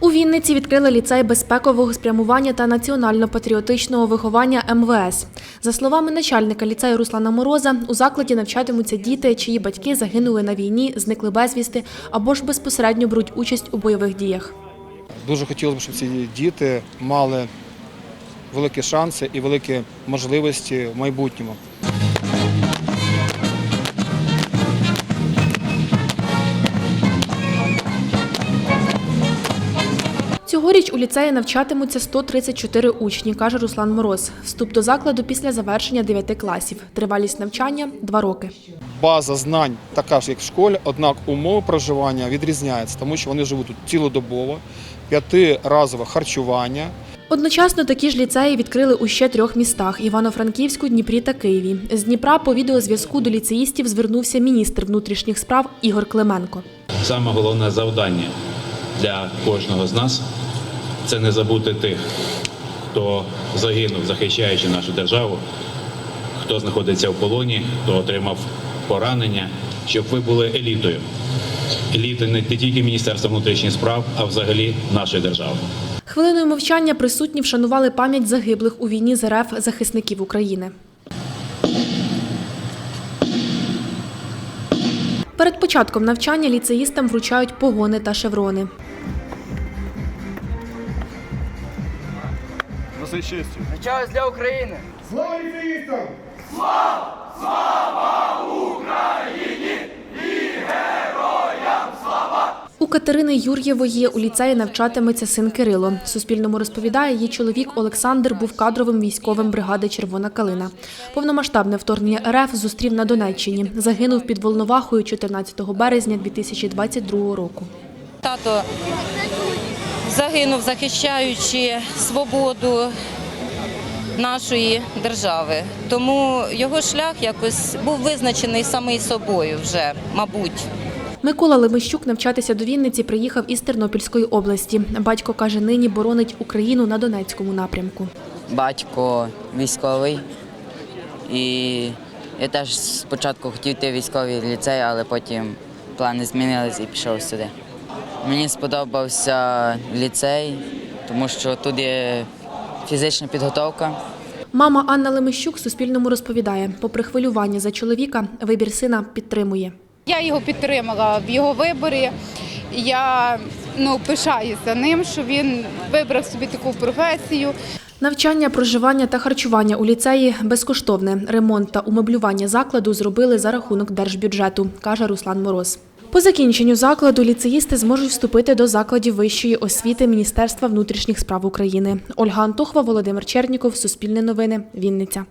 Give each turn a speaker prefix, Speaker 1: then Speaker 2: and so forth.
Speaker 1: У Вінниці відкрили ліцей безпекового спрямування та національно-патріотичного виховання МВС. За словами начальника ліцею Руслана Мороза, у закладі навчатимуться діти, чиї батьки загинули на війні, зникли безвісти або ж безпосередньо беруть участь у бойових діях.
Speaker 2: Дуже хотілося б, щоб ці діти мали великі шанси і великі можливості в майбутньому.
Speaker 1: Цьогоріч у ліцеї навчатимуться 134 учні, каже Руслан Мороз. Вступ до закладу після завершення 9 класів. Тривалість навчання – 2 роки.
Speaker 2: База знань така ж, як в школі, однак умови проживання відрізняються, тому що вони живуть тут цілодобово, п'ятиразове харчування.
Speaker 1: Одночасно такі ж ліцеї відкрили у ще трьох містах – Івано-Франківську, Дніпрі та Києві. З Дніпра по відеозв'язку до ліцеїстів звернувся міністр внутрішніх справ Ігор Клименко.
Speaker 3: Саме головне завдання для кожного з нас це не забути тих, хто загинув, захищаючи нашу державу, хто знаходиться в полоні, хто отримав поранення, щоб ви були елітою. Елітою не тільки Міністерства внутрішніх справ, а взагалі нашої держави.
Speaker 1: Хвилиною мовчання присутні вшанували пам'ять загиблих у війні з РФ захисників України. Перед початком навчання ліцеїстам вручають погони та шеврони.
Speaker 4: Час для України. Злайн вітам! Слава слава Україні героям!
Speaker 1: Слава У Катерини Юр'євої у ліцеї навчатиметься син Кирило. Суспільному розповідає, її чоловік Олександр був кадровим військовим бригади Червона калина. Повномасштабне вторгнення РФ зустрів на Донеччині. Загинув під Волновахою 14 березня 2022 року.
Speaker 5: Тато загинув, захищаючи свободу нашої держави. Тому його шлях якось був визначений самий собою вже, мабуть.
Speaker 1: Микола Лемищук навчатися до Вінниці приїхав із Тернопільської області. Батько каже, нині боронить Україну на Донецькому напрямку.
Speaker 4: Батько військовий. І я теж спочатку хотів йти в військовий ліцей, але потім плани змінились і пішов сюди. Мені сподобався ліцей, тому що тут є фізична підготовка.
Speaker 1: Мама Анна Лемищук Суспільному розповідає, попри хвилювання за чоловіка, вибір сина підтримує.
Speaker 6: Я його підтримала в його виборі. Я ну, пишаюся ним, що він вибрав собі таку професію.
Speaker 1: Навчання, проживання та харчування у ліцеї безкоштовне. Ремонт та умеблювання закладу зробили за рахунок держбюджету, каже Руслан Мороз. По закінченню закладу ліцеїсти зможуть вступити до закладів вищої освіти Міністерства внутрішніх справ України. Ольга Антохова, Володимир Черніков, Суспільне новини, Вінниця.